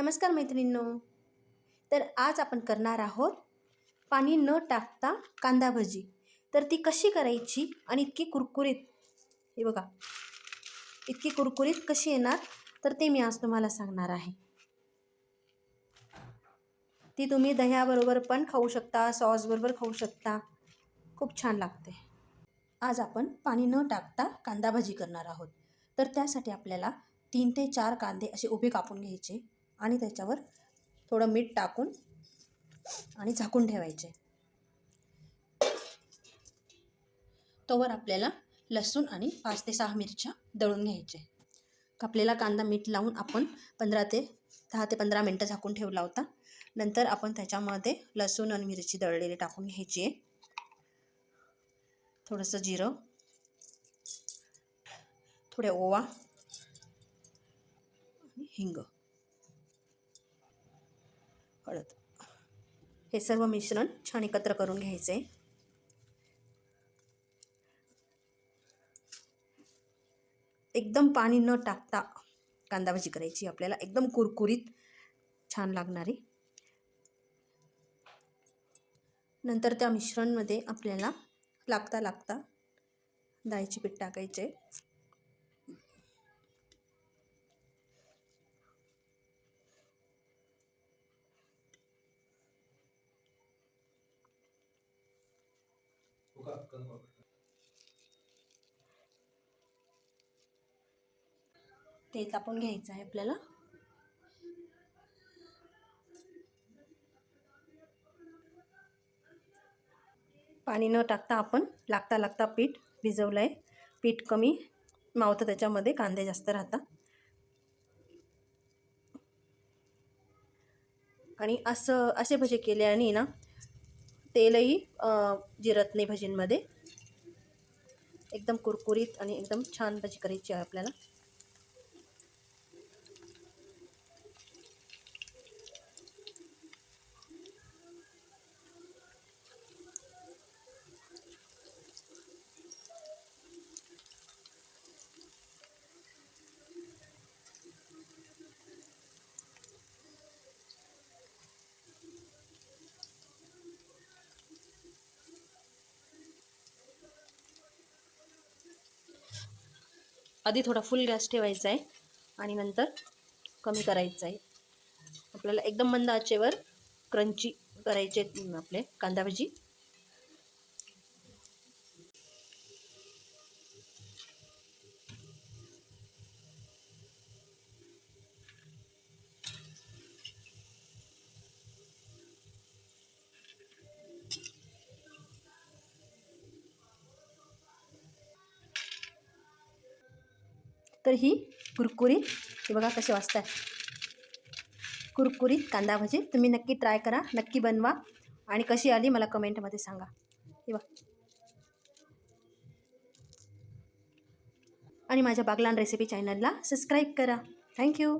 नमस्कार मैत्रिणींनो. तर आज आपण करणार आहोत पाणी न टाकता कांदा भजी. तर ती कशी करायची आणि इतकी कुरकुरीत हे बघा. इतकी कुरकुरीत कशी येणार तर ते मी आज तुम्हाला सांगणार आहे. ती तुम्ही दह्याबरोबर पण खाऊ शकता सॉसबरोबर खाऊ शकता. खूप छान लागते. आज आपण पाणी न टाकता कांदा भजी करणार आहोत. तर त्यासाठी आपल्याला तीन ते चार कांदे असे उभे कापून घ्यायचे. आणि त्याच्यावर थोडं मीठ टाकून आणि झाकून ठेवायचे. तोवर आपल्याला लसूण आणि पाच ते सहा मिरच्या दळून घ्यायचे. कापलेला कांदा मीठ लावून आपण पंधरा ते दहा ते पंधरा मिनटं झाकून ठेवला होता. नंतर आपण त्याच्यामध्ये लसूण आणि मिरची दळलेली टाकून घ्यायची आहे. थोडंसं जिरं थोडे ओवा आणि हिंग. हळद हे सर्व मिश्रण छान एकत्र करून घ्यायचे. एकदम पाणी न टाकता कांदा भाजी करायची. आपल्याला एकदम कुरकुरीत छान लागणारी. नंतर त्या मिश्रणमध्ये आपल्याला लागता लागता डाळीचे पीठ टाकायचे. ते तापून घ्यायचं आहे आपल्याला. पाणी न टाकता आपण लागता लागता पीठ भिजवलं आहे पीठ कमी मावतं त्याच्यामध्ये कांदे जास्त राहतात. आणि असं असे भजे केले आणि ना तेलही जिरत नाही भजींमध्ये. एकदम कुरकुरीत आणि एकदम छान भजी करायची आहे आपल्याला. आधी थोडा फुल गॅस ठेवायचा आहे आणि नंतर कमी करायचा आहे. आपल्याला एकदम मंद आचेवर क्रंची करायचे आपले कांदा भाजी. तर ही कुरकुरीत हे बघा कसे वाचतात कुरकुरीत कांदा भजी तुम्ही नक्की ट्राय करा नक्की बनवा. आणि कशी आली मला कमेंटमध्ये सांगा. हे बघा. आणि माझ्या बागलान रेसिपी चॅनलला सबस्क्राईब करा. Thank you